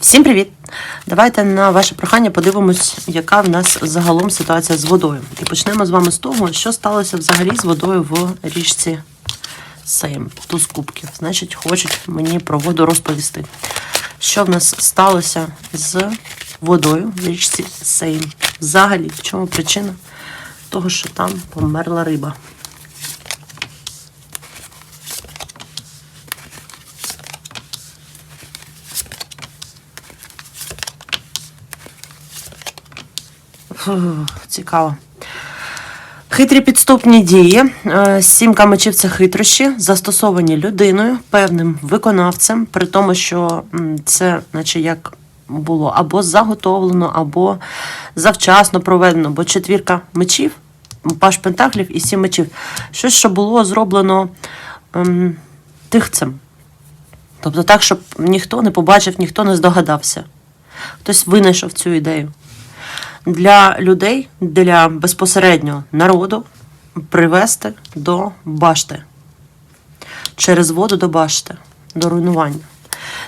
Всім привіт! Давайте на ваше прохання подивимось, яка в нас загалом ситуація з водою. І почнемо з вами з того, що сталося взагалі з водою в річці Сейм. Туз кубків. Значить, хочуть мені про воду розповісти. Що в нас сталося з водою в річці Сейм? Взагалі, в чому причина того, що там померла риба? Цікаво. Хитрі підступні дії. Е, Сімка мечів це хитрощі, застосовані людиною, певним виконавцем, при тому, що це, наче як було або заготовлено, або завчасно проведено, бо четвірка мечів, паш пентаклів і сім мечів. Щось, що було зроблено ем, тихцем. Тобто так, щоб ніхто не побачив, ніхто не здогадався. Хтось винайшов цю ідею для людей, для безпосередньо народу привести до башти. Через воду до башти, до руйнування.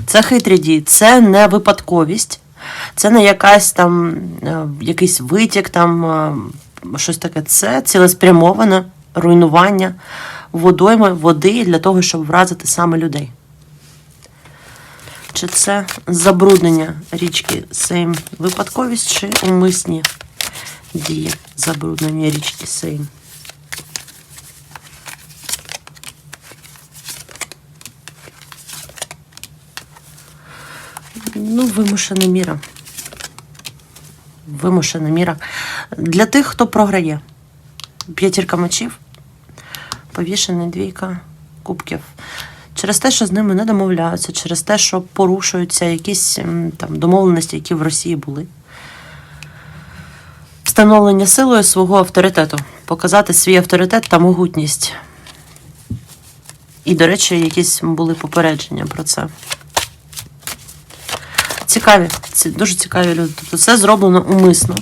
Це хитрі дії, це не випадковість, це не якась там, е, якийсь витік, там, е, щось таке. Це цілеспрямоване руйнування водойми води для того, щоб вразити саме людей. Чи це забруднення річки Сейм випадковість чи умисні дії забруднення річки Сейм? Ну, вимушена міра. Вимушена міра. Для тих, хто програє. П'ятірка мечів, повішений двійка кубків. Через те, що з ними не домовляються, через те, що порушуються якісь там домовленості, які в Росії були. Встановлення силою свого авторитету, показати свій авторитет та могутність. І, до речі, якісь були попередження про це. Цікаві, ці дуже цікаві люди. Тобто це зроблено умисно.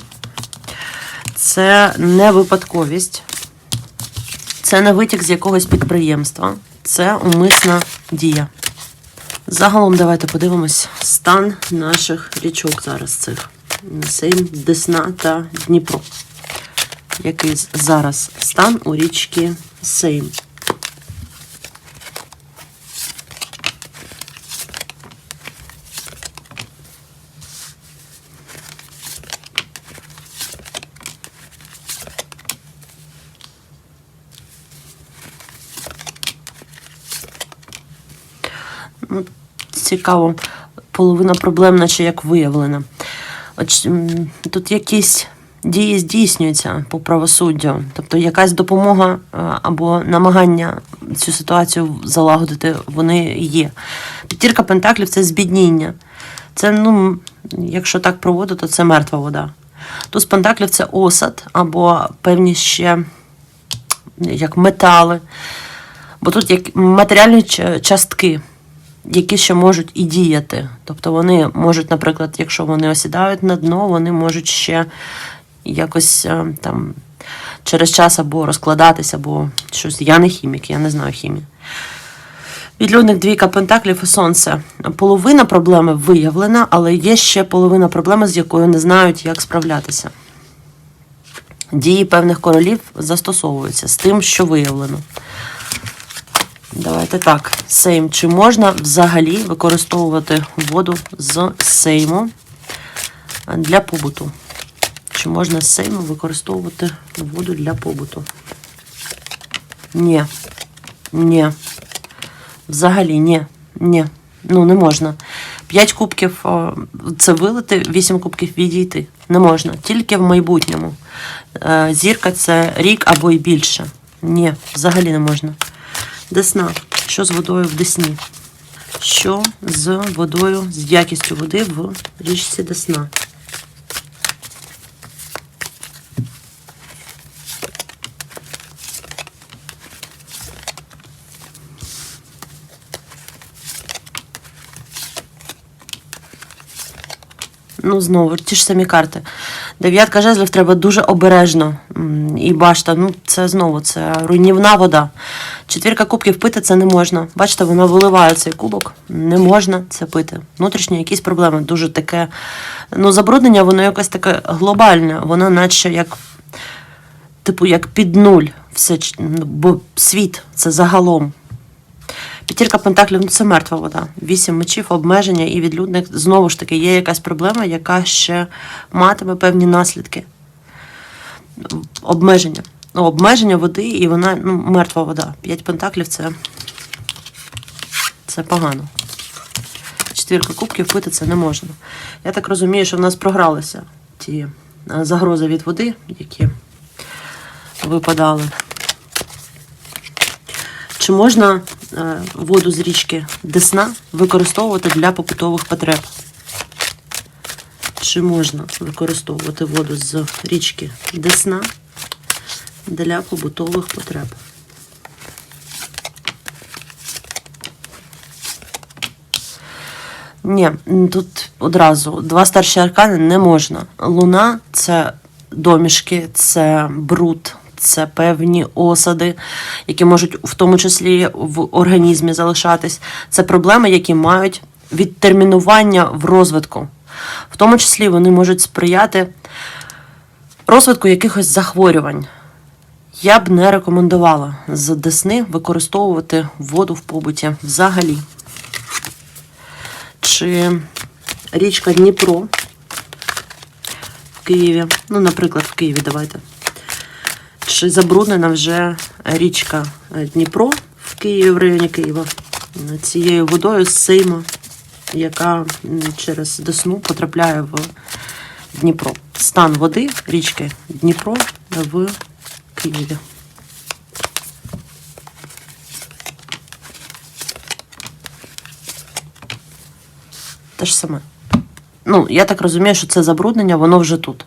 Це не випадковість. Це не витік з якогось підприємства. Це умисна дія. Загалом давайте подивимось стан наших річок зараз цих. Сейм, Десна та Дніпро. Який зараз стан у річки Сейм? Цікаво, половина проблем, наче як виявлена. От, тут якісь дії здійснюються по правосуддю, тобто якась допомога е, або намагання цю ситуацію залагодити, вони є. П'ятірка пентаклів це збідніння. Це, ну, якщо так проводити, то це мертва вода. Туз пентаклів це осад або певні ще як метали. Бо тут як матеріальні частки, які ще можуть і діяти. Тобто вони можуть, наприклад, якщо вони осідають на дно, вони можуть ще якось е, там через час або розкладатися, або щось. Я не хімік, я не знаю хімії. Відлюдник двійка пентаклів і сонце. Половина проблеми виявлена, але є ще половина проблеми, з якою не знають, як справлятися. Дії певних королів застосовуються з тим, що виявлено. Давайте так. Сейм. Чи можна взагалі використовувати воду з сейму для побуту? Чи можна з сейму використовувати воду для побуту? Ні. Ні. Взагалі, ні. Ні. Ну, не можна. П'ять кубків це вилити, вісім кубків відійти. Не можна. Тільки в майбутньому. Е, Зірка це рік або й більше. Ні, взагалі не можна. Десна. Що з водою в Десні? Що з водою, з якістю води в річці Десна? Ну, знову ті ж самі карти. Дев'ятка жезлів треба дуже обережно. І башта, ну це знову це руйнівна вода. Четвірка кубків пити це не можна. Бачите, вона виливає цей кубок. Не можна це пити. Внутрішні якісь проблеми. Дуже таке. Ну, забруднення, воно якось таке глобальне, воно наче як. Типу, як під нуль. Все, бо світ це загалом. П'ятірка пентаклів ну це мертва вода. Вісім мечів, обмеження і відлюдник. Знову ж таки, є якась проблема, яка ще матиме певні наслідки. Обмеження. Ну, обмеження води, і вона ну, мертва вода. П'ять пентаклів це, це погано. Четвірка кубків пити це не можна. Я так розумію, що в нас програлися ті е, загрози від води, які випадали. Чи можна воду з річки Десна використовувати для побутових потреб? Чи можна використовувати воду з річки Десна для побутових потреб? Ні, тут одразу два старші аркани не можна. Луна це домішки, це бруд, це певні осади, які можуть в тому числі в організмі залишатись. Це проблеми, які мають відтермінування в розвитку. В тому числі вони можуть сприяти розвитку якихось захворювань. Я б не рекомендувала з Десни використовувати воду в побуті взагалі. Чи річка Дніпро в Києві, ну, наприклад, в Києві давайте. Чи забруднена вже річка е, Дніпро в Києві, в районі Києва, е, цією водою з Сейма, яка через Десну потрапляє в Дніпро. Стан води річки Дніпро в Києві. Те ж саме. Ну, я так розумію, що це забруднення, воно вже тут.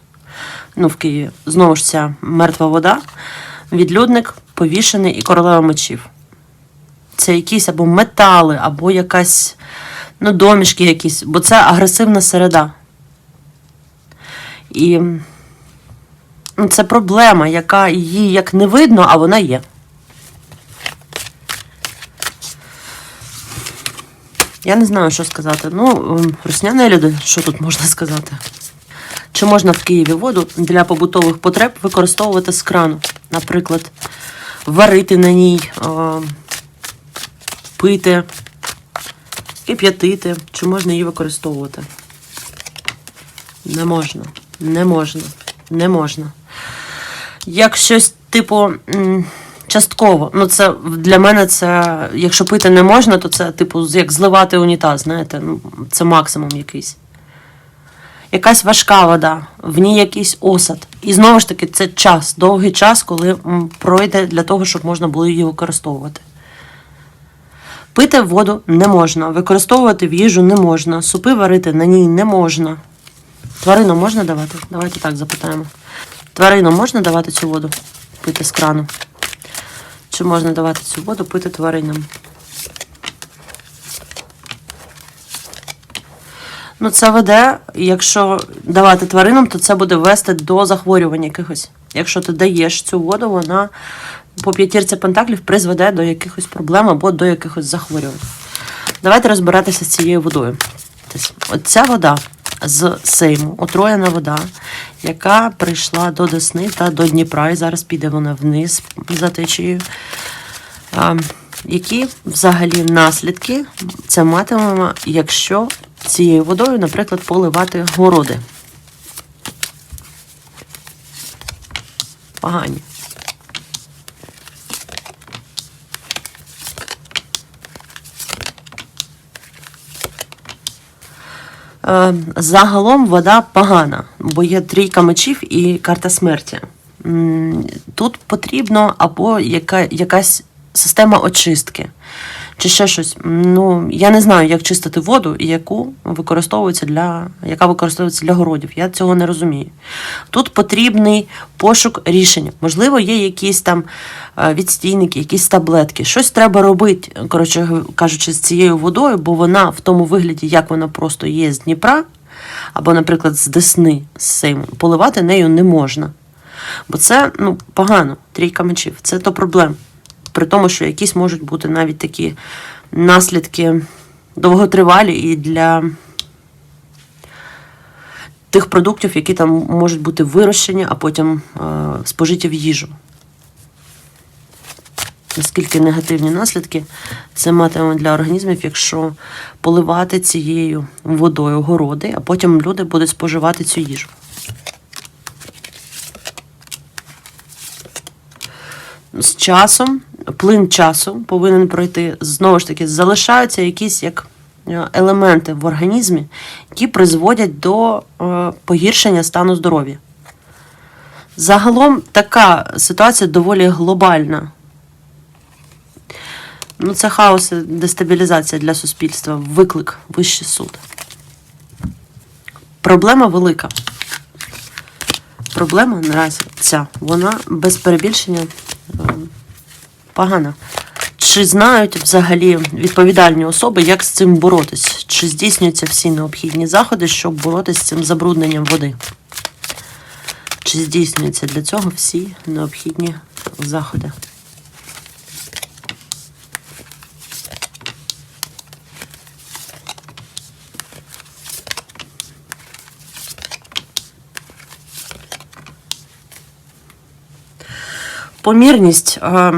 Ну, в Києві. Знову ж ця мертва вода, відлюдник, повішений і королева мечів. Це якісь або метали, або якась, ну, домішки якісь, бо це агресивна середа. І ну, це проблема, яка її як не видно, а вона є. Я не знаю, що сказати. Ну, ем, люди, що тут можна сказати? Чи можна в Києві воду для побутових потреб використовувати з крану? Наприклад, варити на ній, пити, кип'ятити. Чи можна її використовувати? Не можна. Не можна. Не можна. Як щось, типу, частково. Ну, це для мене це, якщо пити не можна, то це, типу, як зливати унітаз, знаєте, ну, це максимум якийсь. Якась важка вода, в ній якийсь осад. І знову ж таки, це час, довгий час, коли пройде для того, щоб можна було її використовувати. Пити воду не можна, використовувати в їжу не можна, супи варити на ній не можна. Тваринам можна давати? Давайте так запитаємо. Тваринам можна давати цю воду пити з крану? Чи можна давати цю воду пити тваринам? Ну, це веде, якщо давати тваринам, то це буде вести до захворювань якихось. Якщо ти даєш цю воду, вона по п'ятірці пентаклів призведе до якихось проблем або до якихось захворювань. Давайте розбиратися з цією водою. Тобто, Оця вода з Сейму, отруєна вода, яка прийшла до Десни та до Дніпра, і зараз піде вона вниз за течією. Які взагалі наслідки це матимемо, якщо цією водою, наприклад, поливати городи? Погані. Е, Загалом вода погана, бо є трійка мечів і карта смерті. Тут потрібно або яка, якась система очистки, чи ще щось. Ну, я не знаю, як чистити воду, і яку використовується для, яка використовується для городів. Я цього не розумію. Тут потрібний пошук рішення. Можливо, є якісь там е, відстійники, якісь таблетки. Щось треба робити, коротше кажучи, з цією водою, бо вона в тому вигляді, як вона просто є з Дніпра, або, наприклад, з десни з сейму, поливати нею не можна. Бо це ну, погано, трійка мечів. Це то проблем. При тому, що якісь можуть бути навіть такі наслідки довготривалі і для тих продуктів, які там можуть бути вирощені, а потім е, спожиті в їжу. Наскільки негативні наслідки це матиме для організмів, якщо поливати цією водою городи, а потім люди будуть споживати цю їжу. З часом, плин часу повинен пройти. Знову ж таки, залишаються якісь як е, елементи в організмі, які призводять до е, погіршення стану здоров'я. Загалом така ситуація доволі глобальна. Ну, це хаос і дестабілізація для суспільства, виклик, вищий суд. Проблема велика. Проблема наразі ця. Вона без перебільшення погана. Чи знають взагалі відповідальні особи, як з цим боротись? Чи здійснюються всі необхідні заходи, щоб боротися з цим забрудненням води? Чи здійснюються для цього всі необхідні заходи? Помірність е,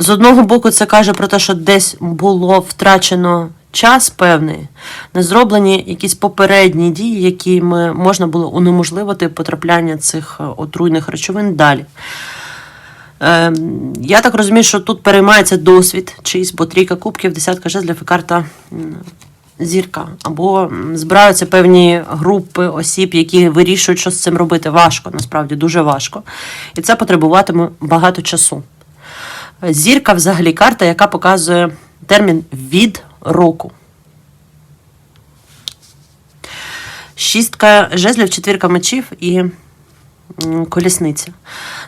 з одного боку, це каже про те, що десь було втрачено час певний, не зроблені якісь попередні дії, якими можна було унеможливити потрапляння цих е, отруйних речовин далі. Е, Я так розумію, що тут переймається досвід чийсь, бо трійка кубків, десятка жезлів і карта зірка. Або збираються певні групи осіб, які вирішують, що з цим робити. Важко, насправді дуже важко. І це потребуватиме багато часу. Зірка взагалі карта, яка показує термін від року. Шістка жезлів, четвірка мечів і колісниця.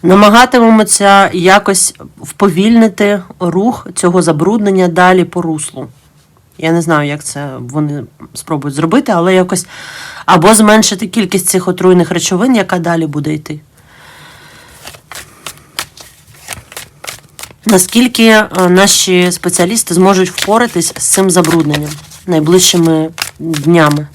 Намагатимемося якось вповільнити рух цього забруднення далі по руслу. Я не знаю, як це вони спробують зробити, але якось або зменшити кількість цих отруйних речовин, яка далі буде йти. Наскільки е, наші спеціалісти зможуть впоратись з цим забрудненням найближчими днями?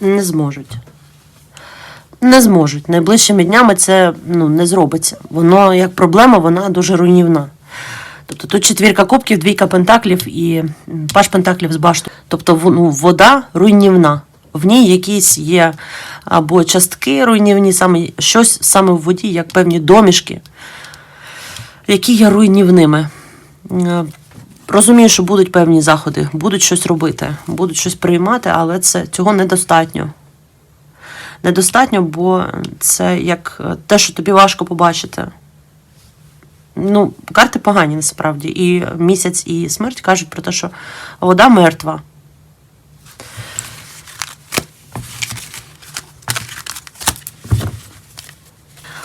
Не зможуть. Не зможуть. Найближчими днями це ну, не зробиться. Воно як проблема, вона дуже руйнівна. Тобто тут четвірка кубків, двійка пентаклів і паш пентаклів з башту. Тобто ну, вода руйнівна. В ній якісь є або частки руйнівні, саме щось саме в воді, як певні домішки, які є руйнівними. Е, Розумію, що будуть певні заходи, будуть щось робити, будуть щось приймати, але це цього недостатньо. Недостатньо, бо це як е, те, що тобі важко побачити. Ну, карти погані насправді. І місяць, і смерть кажуть про те, що вода мертва.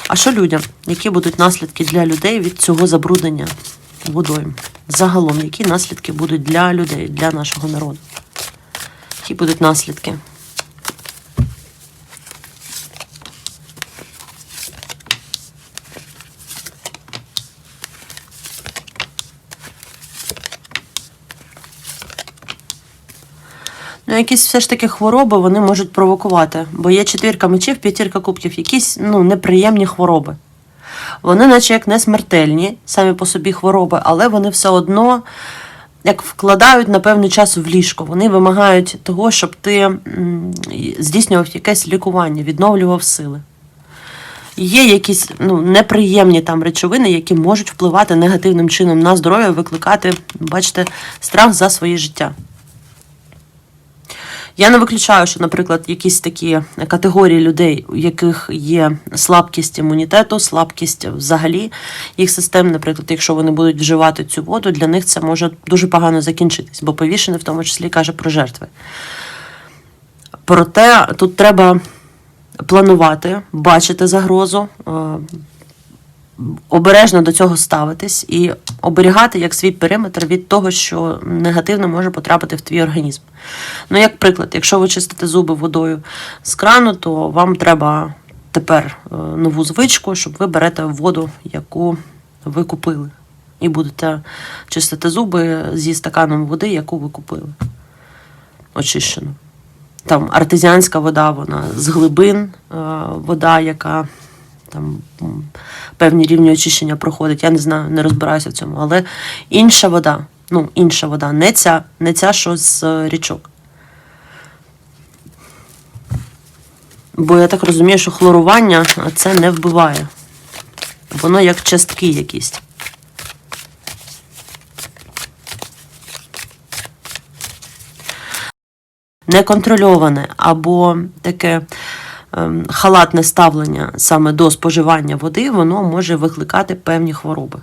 А що людям? Які будуть наслідки для людей від цього забруднення водою? Загалом, які наслідки будуть для людей, для нашого народу? Які будуть наслідки? Якісь все ж таки хвороби вони можуть провокувати, бо є четвірка мечів, п'ятірка кубків, якісь ну, неприємні хвороби. Вони, наче як не смертельні, самі по собі хвороби, але вони все одно як вкладають на певний час в ліжко. Вони вимагають того, щоб ти здійснював якесь лікування, відновлював сили. Є якісь ну, неприємні там речовини, які можуть впливати негативним чином на здоров'я, викликати, бачите, страх за своє життя. Я не виключаю, що, наприклад, якісь такі категорії людей, у яких є слабкість імунітету, слабкість взагалі їх систем, наприклад, якщо вони будуть вживати цю воду, для них це може дуже погано закінчитись, бо повішене в тому числі каже про жертви. Проте тут треба планувати, бачити загрозу, е, обережно до цього ставитись і оберігати як свій периметр від того, що негативно може потрапити в твій організм. Ну, як приклад, якщо ви чистите зуби водою з крану, то вам треба тепер е, нову звичку, щоб ви берете воду, яку ви купили. І будете чистити зуби зі стаканом води, яку ви купили. Очищену. Там артезіанська вода, вона з глибин, е, вода, яка там певні рівні очищення проходить. Я не знаю, не розбираюся в цьому. Але інша вода, ну, інша вода, не ця, не ця, що з е, річок. Бо я так розумію, що хлорування це не вбиває. Воно як частки якісь. Неконтрольоване або таке халатне ставлення саме до споживання води, воно може викликати певні хвороби.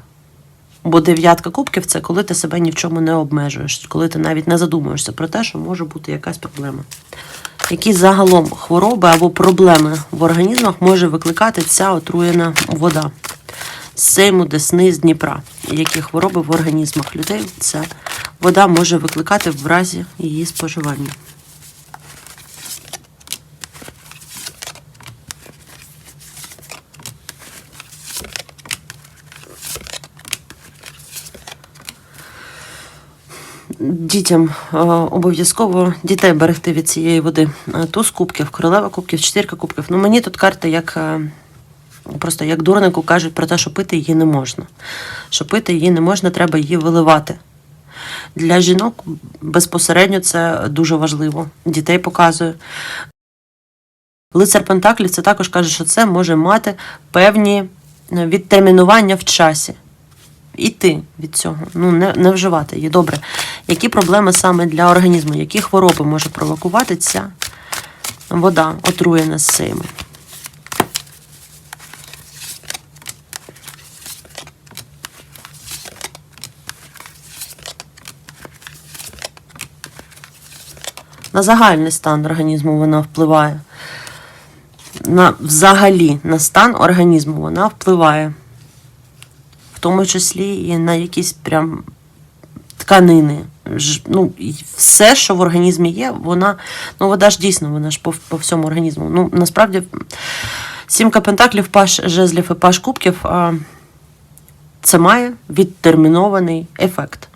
Бо дев'ятка кубків це коли ти себе ні в чому не обмежуєш, коли ти навіть не задумуєшся про те, що може бути якась проблема. Які загалом хвороби або проблеми в організмах може викликати ця отруєна вода з Сейму, Десни, з Дніпра. Які хвороби в організмах людей ця вода може викликати в разі її споживання. Дітям е, обов'язково дітей берегти від цієї води. Е, Туз кубків, королева кубків, четвірка кубків. Ну мені тут карта як е, просто як дурнику кажуть про те, що пити її не можна. Що пити її не можна, треба її виливати. Для жінок безпосередньо це дуже важливо. Дітей показує. Лицар Пентаклів це також каже, що це може мати певні відтермінування в часі. Іти від цього, ну не, не вживати її. Добре. Які проблеми саме для організму? Які хвороби може провокувати ця вода, отруєна з сейми? На загальний стан організму вона впливає. На, взагалі на стан організму вона впливає. В тому числі і на якісь прям тканини. Ну, все, що в організмі є, вона. Ну, вода ж дійсно, вона ж по, по всьому організму. Ну, насправді, сімка пентаклів, паш жезлів і паш кубків а, це має відтермінований ефект.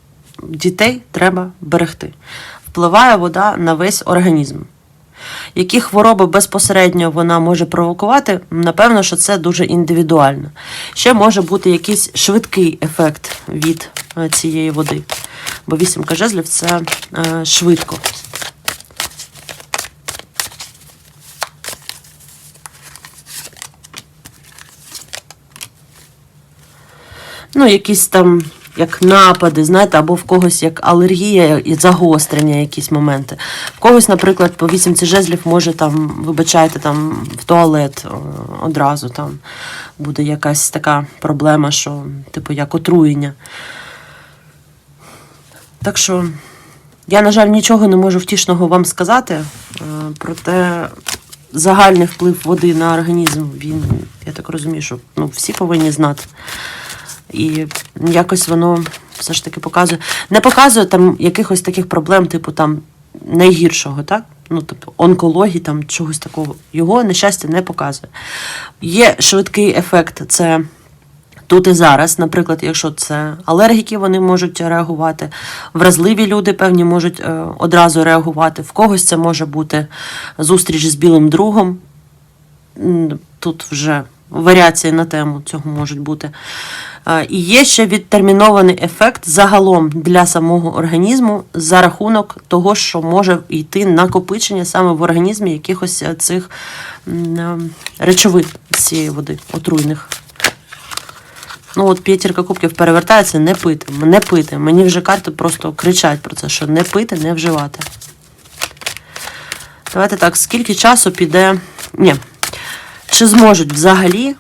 Дітей треба берегти. Впливає вода на весь організм. Які хвороби безпосередньо вона може провокувати, напевно, що це дуже індивідуально. Ще може бути якийсь швидкий ефект від е, цієї води. Бо вісімка жезлів це е, швидко. ну, якісь там як напади, знаєте, або в когось як алергія і загострення, якісь моменти. В когось, наприклад, по вісімці жезлів може там, вибачайте, там в туалет одразу там буде якась така проблема, що, типу, як отруєння. Так що я, на жаль, нічого не можу втішного вам сказати, е, проте загальний вплив води на організм, він, я так розумію, що ну, всі повинні знати. І якось воно все ж таки показує. Не показує там якихось таких проблем, типу там найгіршого, так? Ну, тобто онкології, там чогось такого. Його, на щастя, не показує. Є швидкий ефект, це тут і зараз. Наприклад, якщо це алергіки, вони можуть реагувати. Вразливі люди, певні, можуть е, одразу реагувати. В когось це може бути зустріч з білим другом. Тут вже варіації на тему цього можуть бути. І є ще відтермінований ефект загалом для самого організму за рахунок того, що може йти накопичення саме в організмі якихось е, цих е, речовин цієї води, отруйних. Ну, от п'ятірка кубків перевертається, не пити, не пити. Мені вже карти просто кричать про це, що не пити, не вживати. Давайте так, скільки часу піде. Ні. Чи зможуть взагалі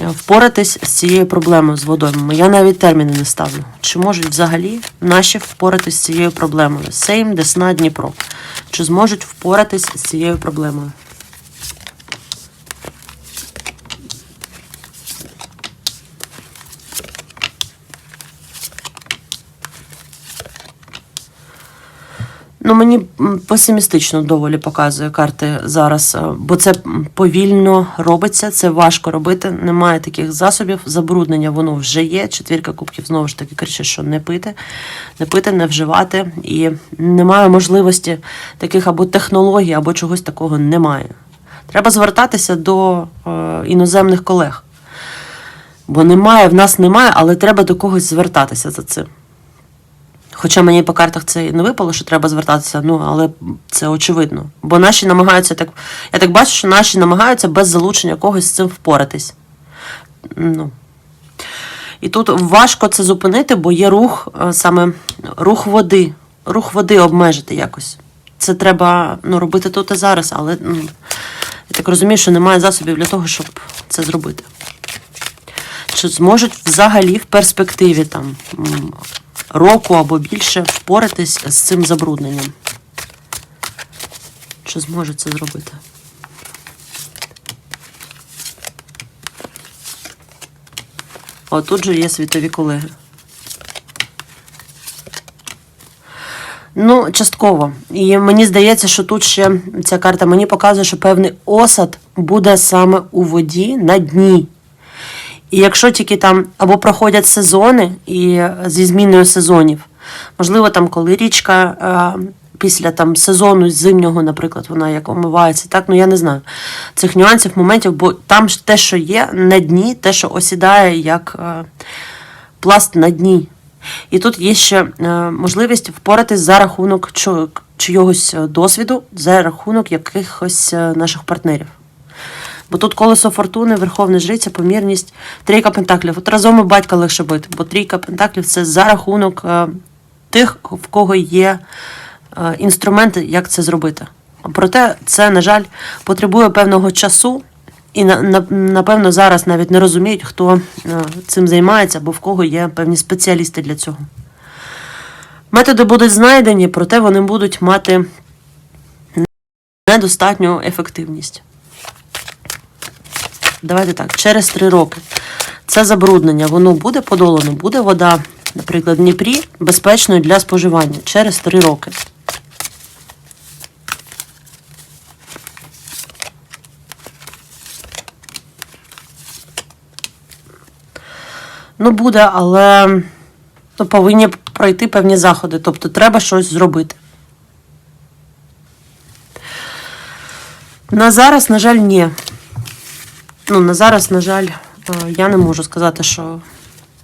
впоратись з цією проблемою з водоймами? Я навіть терміни не ставлю. Чи можуть взагалі наші впоратись з цією проблемою? Сейм, Десна, Дніпро. Чи зможуть впоратись з цією проблемою? Ну, мені песимістично доволі показує карти зараз, е, бо це повільно робиться, це важко робити. Немає таких засобів. Забруднення воно вже є. Четвірка кубків знову ж таки кричить, що не пити, не пити, не вживати. І немає можливості таких або технологій, або чогось такого немає. Треба звертатися до е, іноземних колег. Бо немає, в нас немає, але треба до когось звертатися за цим. Хоча мені по картах це і не випало, що треба звертатися, ну але це очевидно. Бо наші намагаються так. Я так бачу, що наші намагаються без залучення когось з цим впоратись. Ну. І тут важко це зупинити, бо є рух, е, саме рух води. Рух води обмежити якось. Це треба ну, робити тут і зараз, але ну, я так розумію, що немає засобів для того, щоб це зробити. Чи зможуть взагалі в перспективі там року або більше впоратись з цим забрудненням? Чи зможуть це зробити? О, тут же є світові колеги. Ну, частково. І мені здається, що тут ще ця карта мені показує, що певний осад буде саме у воді на дні. І якщо тільки там або проходять сезони і е, зі зміною сезонів, можливо, там, коли річка е, після там сезону зимнього, наприклад, вона як омивається, так, ну я не знаю цих нюансів, моментів, бо там те, що є на дні, те, що осідає як е, пласт на дні. І тут є ще е, можливість впоратись за рахунок чо- чийогось е, досвіду, за рахунок якихось наших партнерів. Бо тут колесо фортуни, верховна жриця, помірність, трійка пентаклів. От разом і батька легше бити, бо трійка пентаклів це за рахунок е, тих, в кого є е, інструменти, як це зробити. Проте це, на жаль, потребує певного часу, і на, на, напевно зараз навіть не розуміють, хто е, цим займається, бо в кого є певні спеціалісти для цього. Методи будуть знайдені, проте вони будуть мати недостатню ефективність. Давайте так, через три роки це забруднення, воно буде подолано, буде вода, наприклад, в Дніпрі безпечною для споживання через три роки. Ну, буде, але ну, повинні пройти певні заходи. Тобто треба щось зробити. На зараз, на жаль, ні. Ну, на зараз, на жаль, е, я не можу сказати, що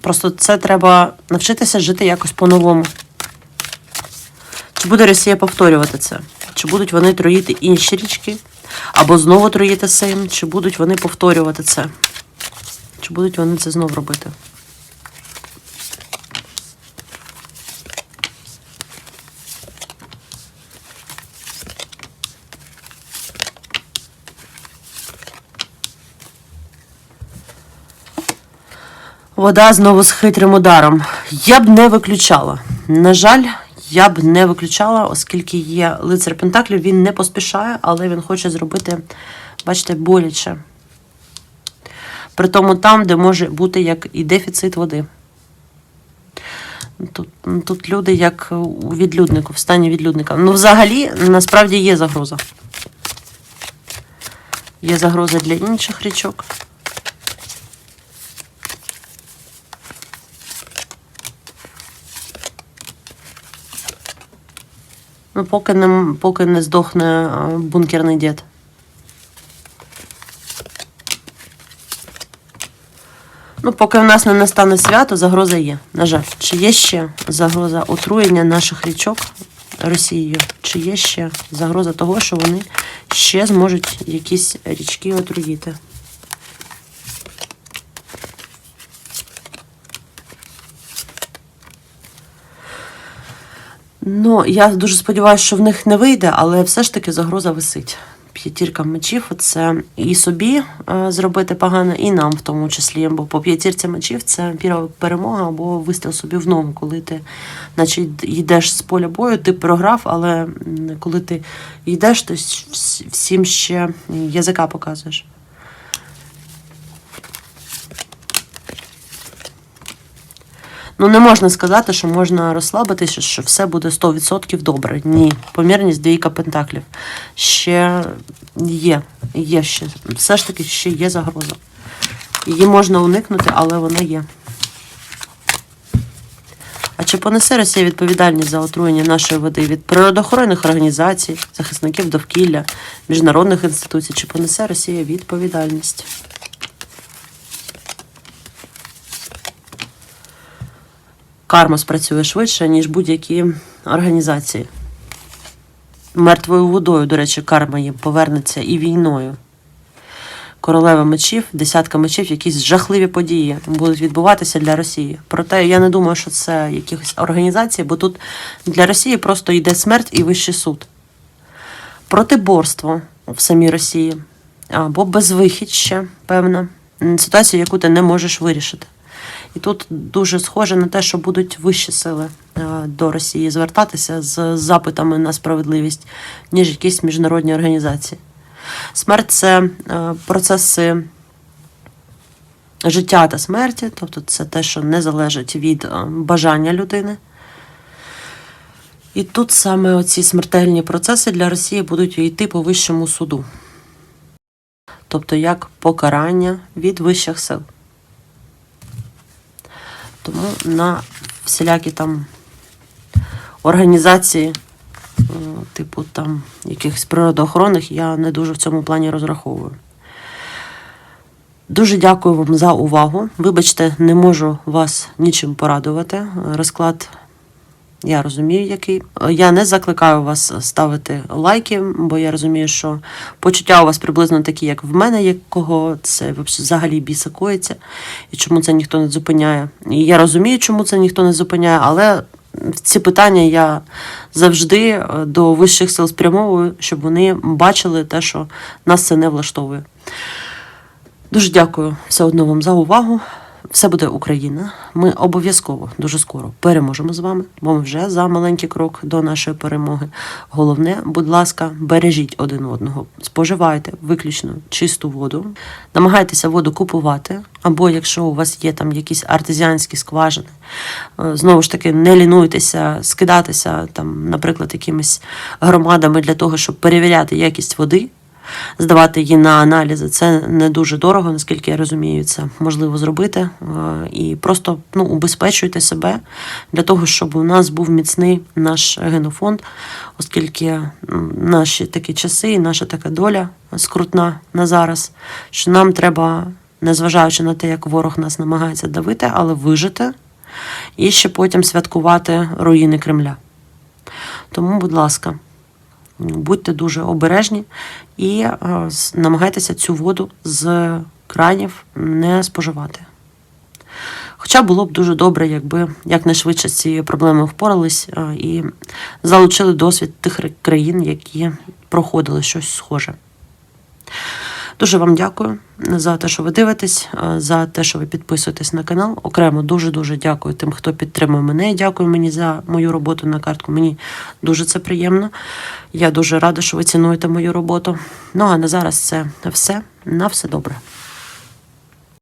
просто це треба навчитися жити якось по-новому. Чи буде Росія повторювати це? Чи будуть вони троїти інші річки? Або знову троїти Сейм? Чи будуть вони повторювати це? Чи будуть вони це знов робити? Вода знову з хитрим ударом. Я б не виключала. На жаль, я б не виключала, оскільки є лицар Пентаклів, він не поспішає, але він хоче зробити, бачите, боляче. При тому там, де може бути як і дефіцит води. Тут, тут люди як у відлюднику, в стані відлюдника. Ну, взагалі, насправді є загроза. Є загроза для інших річок. Поки не, поки не здохне е, бункерний дід. Ну, поки в нас не настане свято, загроза є. На жаль, чи є ще загроза отруєння наших річок Росією? Чи є ще загроза того, що вони ще зможуть якісь річки отруїти? Ну, я дуже сподіваюся, що в них не вийде, але все ж таки загроза висить. П'ятірка мечів це і собі е, зробити погано, і нам в тому числі. Бо по п'ятірці мечів це перемога або вистріл собі в ногу, коли ти, наче йдеш з поля бою, ти програв, але коли ти йдеш, то всім ще язика показуєш. Ну, не можна сказати, що можна розслабитися, що все буде 100% добре. Ні. Помірність двійка пентаклів. Ще є. Є ще. Все ж таки ще є загроза. Її можна уникнути, але вона є. А чи понесе Росія відповідальність за отруєння нашої води від природоохоронних організацій, захисників довкілля, міжнародних інституцій? Чи понесе Росія відповідальність? Карма спрацює швидше, ніж будь-які організації. Мертвою водою, до речі, карма їм повернеться і війною. Королева мечів, десятка мечів, якісь жахливі події будуть відбуватися для Росії. Проте я не думаю, що це якихось організацій, бо тут для Росії просто йде смерть і вищий суд. Протиборство в самій Росії або безвихідь ще певна м, ситуація, яку ти не можеш вирішити. І тут дуже схоже на те, що будуть вищі сили е, до Росії звертатися з запитами на справедливість, ніж якісь міжнародні організації. Смерть це е, процеси життя та смерті, тобто це те, що не залежить від е, бажання людини. І тут саме оці смертельні процеси для Росії будуть йти по вищому суду. Тобто як покарання від вищих сил. Тому на всілякі там організації, е, типу там якихось природоохоронних, я не дуже в цьому плані розраховую. Дуже дякую вам за увагу. Вибачте, не можу вас нічим порадувати. Розклад я розумію, який. Я не закликаю вас ставити лайки, бо я розумію, що почуття у вас приблизно такі, як в мене, якого це взагалі біса коїться, і чому це ніхто не зупиняє. І я розумію, чому це ніхто не зупиняє, але ці питання я завжди е, до вищих сил спрямовую, щоб вони бачили те, що нас це не влаштовує. Дуже дякую все одно вам за увагу. Все буде Україна. Ми обов'язково дуже скоро переможемо з вами, бо ми вже за маленький крок до нашої перемоги. Головне, будь ласка, бережіть один одного, споживайте виключно чисту воду, намагайтеся воду купувати, або якщо у вас є там якісь артезіанські скважини, е, знову ж таки, не лінуйтеся, скидатися там, наприклад, якимись громадами для того, щоб перевіряти якість води здавати її на аналізи. Це не дуже дорого, наскільки я розумію, це можливо зробити. Е, І просто ну, убезпечуйте себе для того, щоб у нас був міцний наш генофонд, оскільки наші такі часи і наша така доля скрутна на зараз, що нам треба, незважаючи на те, як ворог нас намагається давити, але вижити і ще потім святкувати руїни Кремля. Тому, будь ласка, будьте дуже обережні і е, намагайтеся цю воду з кранів не споживати. Хоча було б дуже добре, якби якнайшвидше з цією проблемою впорались е, і залучили досвід тих країн, які проходили щось схоже. Дуже вам дякую за те, що ви дивитесь, за те, що ви підписуєтесь на канал. Окремо дуже-дуже дякую тим, хто підтримує мене. Дякую мені за мою роботу на картку. Мені дуже це приємно. Я дуже рада, що ви цінуєте мою роботу. Ну а на зараз це все. На все добре.